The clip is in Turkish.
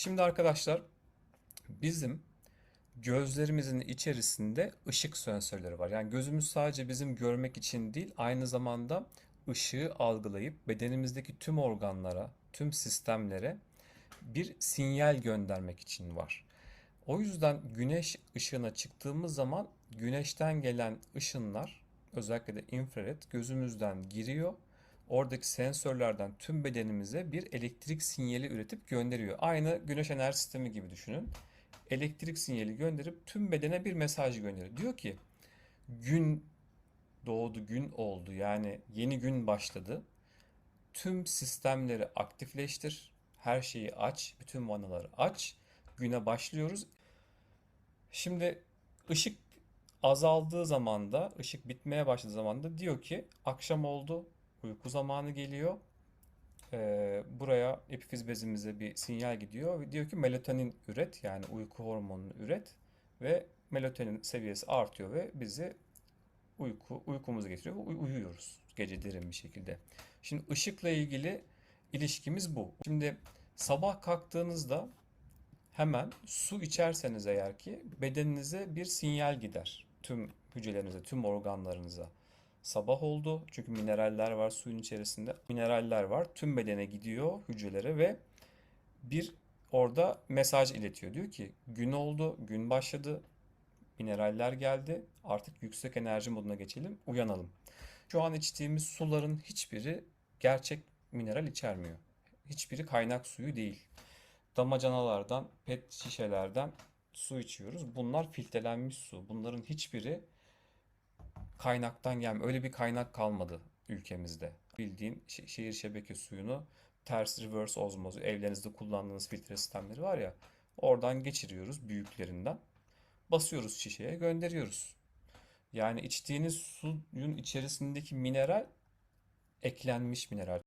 Şimdi arkadaşlar bizim gözlerimizin içerisinde ışık sensörleri var. Yani gözümüz sadece bizim görmek için değil, aynı zamanda ışığı algılayıp bedenimizdeki tüm organlara, tüm sistemlere bir sinyal göndermek için var. O yüzden güneş ışığına çıktığımız zaman güneşten gelen ışınlar, özellikle de infrared gözümüzden giriyor. Oradaki sensörlerden tüm bedenimize bir elektrik sinyali üretip gönderiyor. Aynı güneş enerji sistemi gibi düşünün. Elektrik sinyali gönderip tüm bedene bir mesaj gönderiyor. Diyor ki gün doğdu, gün oldu. Yani yeni gün başladı. Tüm sistemleri aktifleştir. Her şeyi aç, bütün vanaları aç. Güne başlıyoruz. Şimdi ışık azaldığı zaman da, ışık bitmeye başladığı zaman da diyor ki akşam oldu, uyku zamanı geliyor. Ee, buraya epifiz bezimize bir sinyal gidiyor ve diyor ki melatonin üret yani uyku hormonunu üret ve melatonin seviyesi artıyor ve bizi uyku uykumuzu getiriyor uy- uyuyoruz gece derin bir şekilde. Şimdi ışıkla ilgili ilişkimiz bu. Şimdi sabah kalktığınızda hemen su içerseniz eğer ki bedeninize bir sinyal gider. Tüm hücrelerinize, tüm organlarınıza. Sabah oldu çünkü mineraller var suyun içerisinde. Mineraller var tüm bedene gidiyor hücrelere ve bir orada mesaj iletiyor. Diyor ki gün oldu, gün başladı, mineraller geldi. Artık yüksek enerji moduna geçelim, uyanalım. Şu an içtiğimiz suların hiçbiri gerçek mineral içermiyor. Hiçbiri kaynak suyu değil. Damacanalardan, pet şişelerden su içiyoruz. Bunlar filtrelenmiş su. Bunların hiçbiri kaynaktan gelmiyor. Öyle bir kaynak kalmadı ülkemizde. Bildiğin şe- şehir şebeke suyunu ters reverse ozmozu evlerinizde kullandığınız filtre sistemleri var ya oradan geçiriyoruz büyüklerinden. Basıyoruz şişeye gönderiyoruz. Yani içtiğiniz suyun içerisindeki mineral eklenmiş mineral.